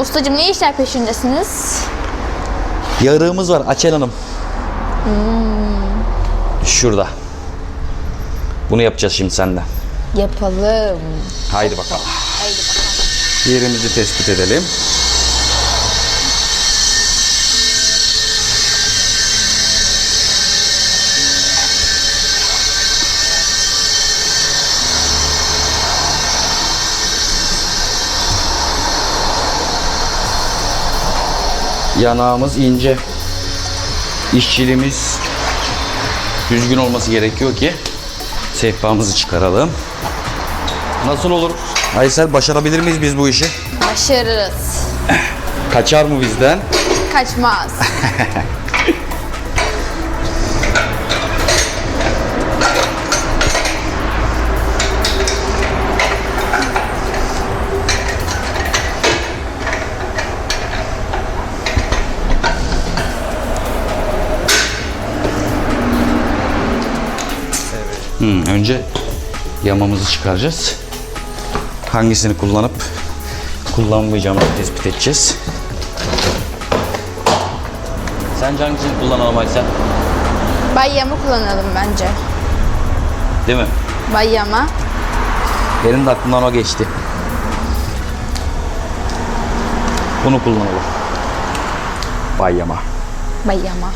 Ustacığım ne işler peşindesiniz? Yarığımız var Açel Hanım. Şurada. Bunu yapacağız şimdi senden. Yapalım. Haydi bakalım. Yerimizi tespit edelim. Yanağımız ince. İşçiliğimiz düzgün olması gerekiyor ki sehpamızı çıkaralım. Nasıl olur? Aysel başarabilir miyiz biz bu işi? Başarırız. Kaçar mı bizden? Kaçmaz. Hmm, önce yamamızı çıkaracağız. Hangisini kullanıp kullanmayacağımızı tespit edeceğiz. Sence hangisini kullanalım Aysel? Bayyama kullanalım bence. Değil mi? Bayyama. Benim de aklımdan o geçti. Bunu kullanalım. Bayyama. Bayyama.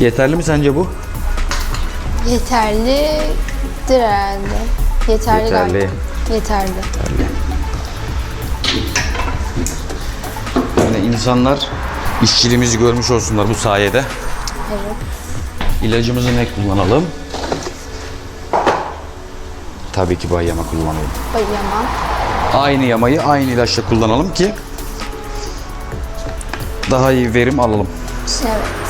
Yeterli mi sence bu? Yeterlidir herhalde. Yeterli, Yeterli. galiba. Yeterli. Yani insanlar işçiliğimizi görmüş olsunlar bu sayede. Evet. İlacımızı ne kullanalım? Tabii ki bayyama kullanalım. Bayyama. Aynı yamayı aynı ilaçla kullanalım ki daha iyi verim alalım. Evet.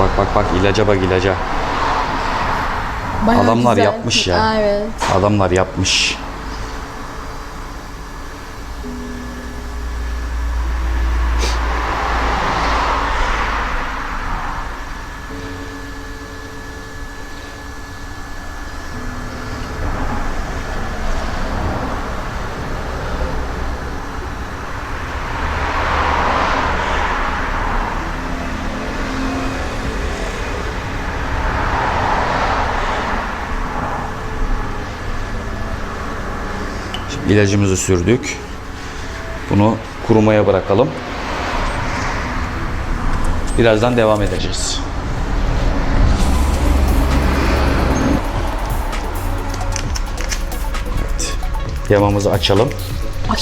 Bak bak bak ilaca bak ilaca. Bayağı Adamlar güzel. yapmış ya. Aa, Evet. Adamlar yapmış. İlacımızı sürdük. Bunu kurumaya bırakalım. Birazdan devam edeceğiz. Evet. Yamamızı açalım. Ay.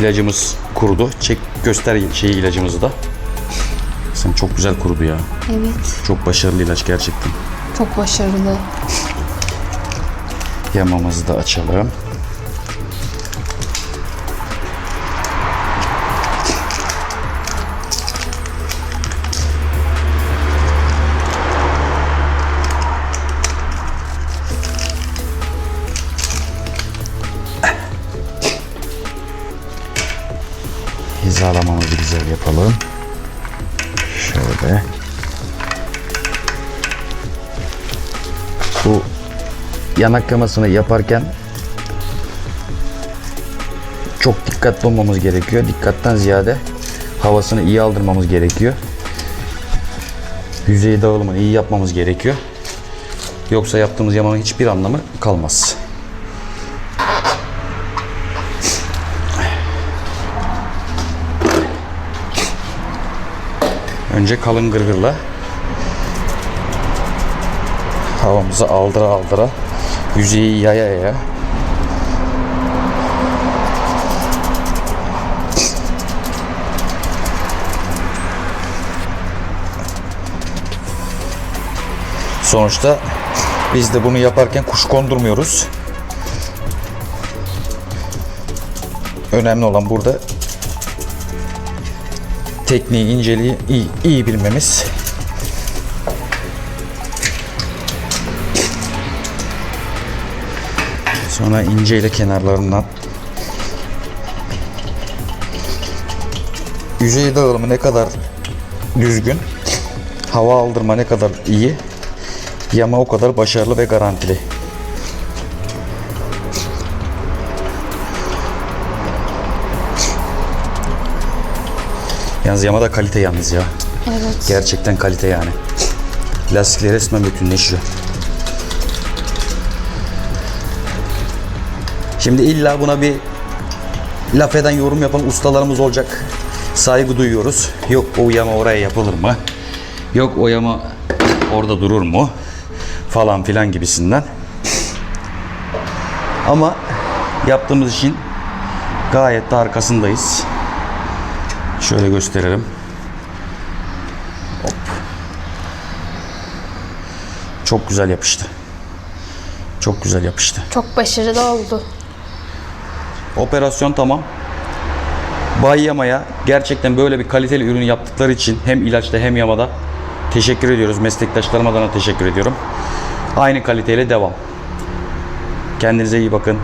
İlacımız kurudu. Çek göster şeyi ilacımızı da. Sen çok güzel kurudu ya. Evet. Çok başarılı ilaç gerçekten. Çok başarılı. Yamamızı da açalım. Hizalamamızı güzel yapalım. Şöyle. Bu yanak yamasını yaparken çok dikkatli olmamız gerekiyor. Dikkatten ziyade havasını iyi aldırmamız gerekiyor. Yüzey dağılımını iyi yapmamız gerekiyor. Yoksa yaptığımız yamanın hiçbir anlamı kalmaz. Önce kalın gırgırla Havamızı aldıra aldıra. Yüzeyi yaya yaya. Sonuçta biz de bunu yaparken kuş kondurmuyoruz. Önemli olan burada tekniği, inceliği iyi, iyi bilmemiz. Sonra inceyle kenarlarından yüzey dağılımı ne kadar düzgün, hava aldırma ne kadar iyi, yama o kadar başarılı ve garantili. Yalnız yama da kalite yalnız ya. Evet. Gerçekten kalite yani. Lastikler resmen bütünleşiyor. Şimdi illa buna bir laf eden yorum yapan ustalarımız olacak. Saygı duyuyoruz. Yok o yama oraya yapılır mı? Yok o yama orada durur mu? Falan filan gibisinden. Ama yaptığımız işin gayet de arkasındayız. Şöyle gösterelim. Çok güzel yapıştı. Çok güzel yapıştı. Çok başarılı oldu. Operasyon tamam. Bay Yama'ya gerçekten böyle bir kaliteli ürün yaptıkları için hem ilaçta hem yamada teşekkür ediyoruz. Meslektaşlarıma da teşekkür ediyorum. Aynı kaliteyle devam. Kendinize iyi bakın.